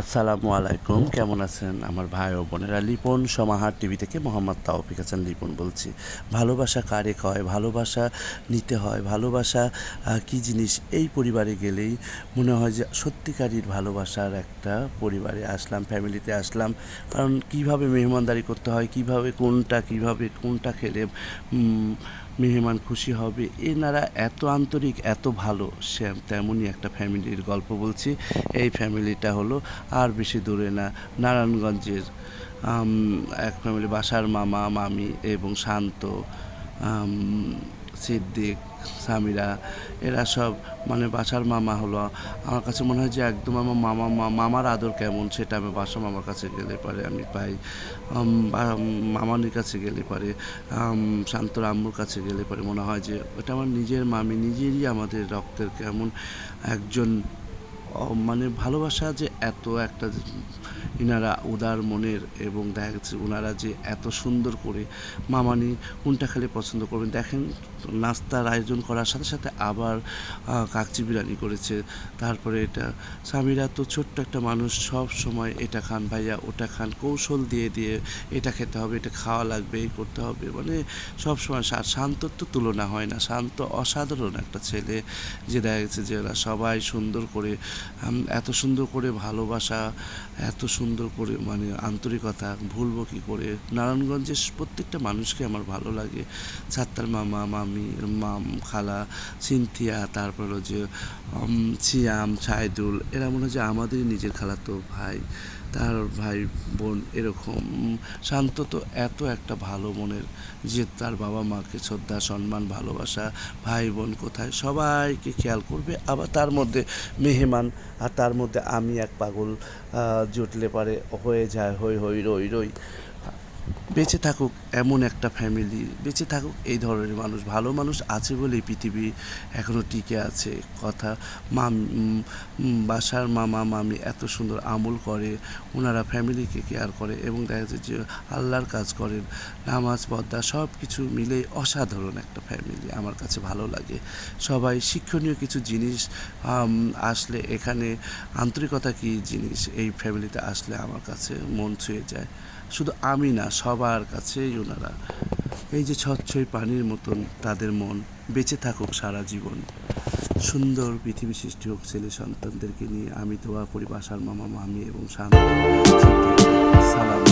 আসসালামু আলাইকুম। কেমন আছেন আমার ভাই ও বোনেরা? লিপন সমাহার টিভি থেকে মোহাম্মদ তাওফিক হাসান লিপন বলছি, ভালোবাসা কারে কয়? ভালোবাসা নিতে হয়। ভালোবাসা কী জিনিস? এই পরিবারে গেলেই মনে হয় যে সত্যিকারীর ভালোবাসার একটা পরিবারে আসলাম, ফ্যামিলিতে আসলাম। কারণ কীভাবে মেহমানদারি করতে হয়, কীভাবে কোনটা কীভাবে কোনটা খেলে মেহমান খুশি হবে। এনারা এত আন্তরিক, এত ভালো, সে তেমনই একটা ফ্যামিলির গল্প বলছি। এই ফ্যামিলিটা হলো আর বেশি দূরে না, নারায়ণগঞ্জের এক ফ্যামিলি, বাসার মামা, মামি এবং শান্ত সিদ্দিক সামিরা এরা সব মানে বাসার মামা হলো। আমার কাছে মনে হয় যে একদম আমার মামা মামার আদর কেমন সেটা আমি বাসা মামার কাছে গেলে পারে আমি পাই মামানির কাছে গেলে পারে আম, শান্তর আম্মুর কাছে গেলে পারে। মনে হয় যে ওটা আমার নিজের মামি নিজেরই আমাদের রক্তের কেমন একজন মানে ভালোবাসা যে এত একটা ইনারা উদার মনের এবং দেখা যাচ্ছে ওনারা যে এত সুন্দর করে মামানি কোনটা খেলে পছন্দ করবেন, দেখেন নাস্তার আয়োজন করার সাথে সাথে আবার কাকচি বিরিয়ানি করেছে। তারপরে এটা, স্বামীরা তো ছোট্ট একটা মানুষ, সব সময় এটা খান ভাইয়া, ওটা খান, কৌশল দিয়ে দিয়ে এটা খেতে হবে, এটা খাওয়া লাগবে, এই করতে হবে। মানে সব সময় শান্তর তো তুলনা হয় না, শান্ত, অসাধারণ একটা ছেলে যে দেখা গেছে যে ওরা সবাই সুন্দর করে এত সুন্দর করে ভালোবাসা, এত সুন্দর করে মানে আন্তরিকতা, ভুলবো কি করে? নারায়ণগঞ্জের প্রত্যেকটা মানুষকে আমার ভালো লাগে। ছাত্তার মামা, মামি, মাম, খালা, সিনথিয়া, তারপর হলো যে সিয়াম, সাইদুল, এরা মনে হয় যে আমাদেরই নিজের খালাতো ভাই। তার ভাই বোন এরকম। শান্ত তো এত একটা ভালো মনের যে তার বাবা মাকে শ্রদ্ধা, সম্মান, ভালোবাসা, ভাই বোন কোথায়? সবাইকে খেয়াল করবে। আবার তার মধ্যে মেহমান আর তার মধ্যে আমি এক পাগল জুটলে পারে, হয়ে যায়, হই হই, রই রই। বেঁচে থাকুক এমন একটা ফ্যামিলি বেঁচে থাকুক এই ধরনের মানুষ ভালো মানুষ আছে বলেই পৃথিবী এখনও টিকে আছে। কথা উম, বাসার মামা মামি এত সুন্দর আমল করে ওনারা ফ্যামিলিকে কেয়ার করে এবং দেখা যাচ্ছে যে আল্লাহর কাজ করেন। নামাজ পদ্মা সব কিছু মিলেই অসাধারণ একটা ফ্যামিলি আমার কাছে ভালো লাগে। সবাই শিক্ষণীয় কিছু জিনিস আসলে এখানে আন্তরিকতা কী জিনিস এই ফ্যামিলিতে আসলে আমার কাছে মন ছুঁয়ে যায়। শুধু আমি না, সবার কাছেই ওনারা। এই যে স্বচ্ছই পানির মতন তাদের মন, বেঁচে থাকুক সারা জীবন। সুন্দর পৃথিবী সৃষ্টি হোক ছেলে সন্তানদেরকে নিয়ে। আমি দোয়া করি বাসার মামা, মামি এবং শান্ত সালাম